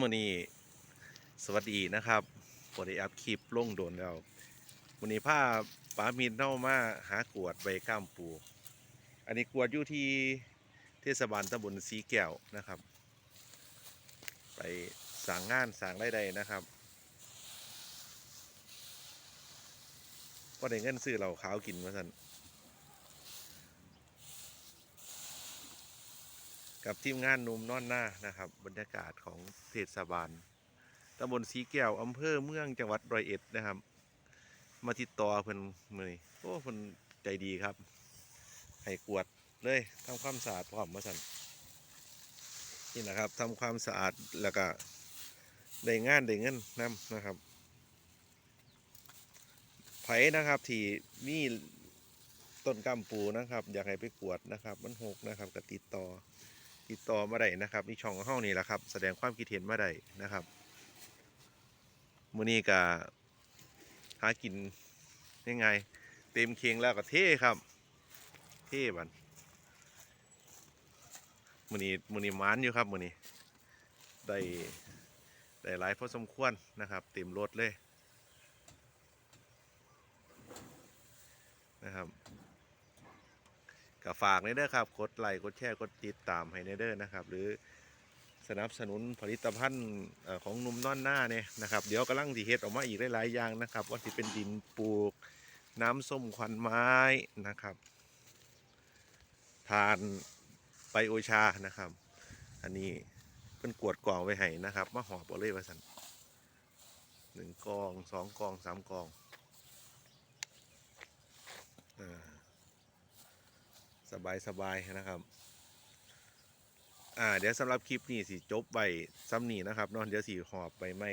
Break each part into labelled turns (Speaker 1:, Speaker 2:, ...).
Speaker 1: มื้อนี้สวัสดีนะครับบ่ได้อัพคลิปลงโดนแล้วมื้อนี้พาปามินเนามาหากวดใบก้ามปู อันนี้กวดอยู่ที่เทศบาลตำบลสีแก้วนะครับ ไปสั่งงานสั่งได้ใดนะครับก็ได้เงินซื้อเหล้าขาวกินมาสั่น กับทีมงานหนุ่มนอนหน้านะครับ บรรยากาศของเทศบาลตำบลสีแก้วอำเภอเมืองจังหวัดร้อยเอ็ดนะครับ มาติดต่อเพิ่นมือนโอ้เพิ่นใจดีครับ ให้กวดเลยทำความสะอาดพร้อมมาสั่นนี่นะครับทำความสะอาดแล้วก็ได้งานได้เงินนํนะครับไผนะครับที่มีต้นกำปูนะครับ อยากให้ไปกวดนะครับ มันหกนะครับก็ติดต่อ ติดต่อมาได้นะครับนี่ช่องของนี่แหละครับ แสดงความคิดเห็นมาได้นะครับมื้อนี้ก็หากินยังไง เต็มเคียงแล้วก็เท่ครับ เท่บันมือนี้มือนี้หมานอยู่ครับมือนี้ได้ได้หลายพอสมควรนะครับ เต็มรถเลยนะครับ ก็ฝากในเด้อครับกดไลค์กดแชร์กดติดตามให้ในเด้อนะครับ หรือสนับสนุนผลิตภัณฑ์ของหนุ่มน้อนหน้าเนี่ยนะครับ เดี๋ยวกำลังสีเฮ็ดออกมาอีกหลายๆอย่างนะครับว่าที่เป็นดินปลูกน้ำส้มควันไม้นะครับทานไบโอชานะครับ อันนี้เป็นกวดกล่องไว้ให้นะครับมาหอบเอาเลยว่าสันหนึ่งกองสองกองสามกอง สบายสบายๆนะครับ อ่า เดี๋ยวสำหรับคลิปนี้สิจบไปซ้ำนี้นะครับเนอนเดี๋ยวสีหอบไปไม่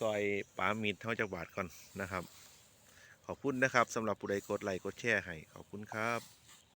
Speaker 1: ซอยปามิดเท่าจักบาทก่อนนะครับ ขอบคุณนะครับสำหรับผู้ใดกดไลค์กดแชร์ให้ขอบคุณครับ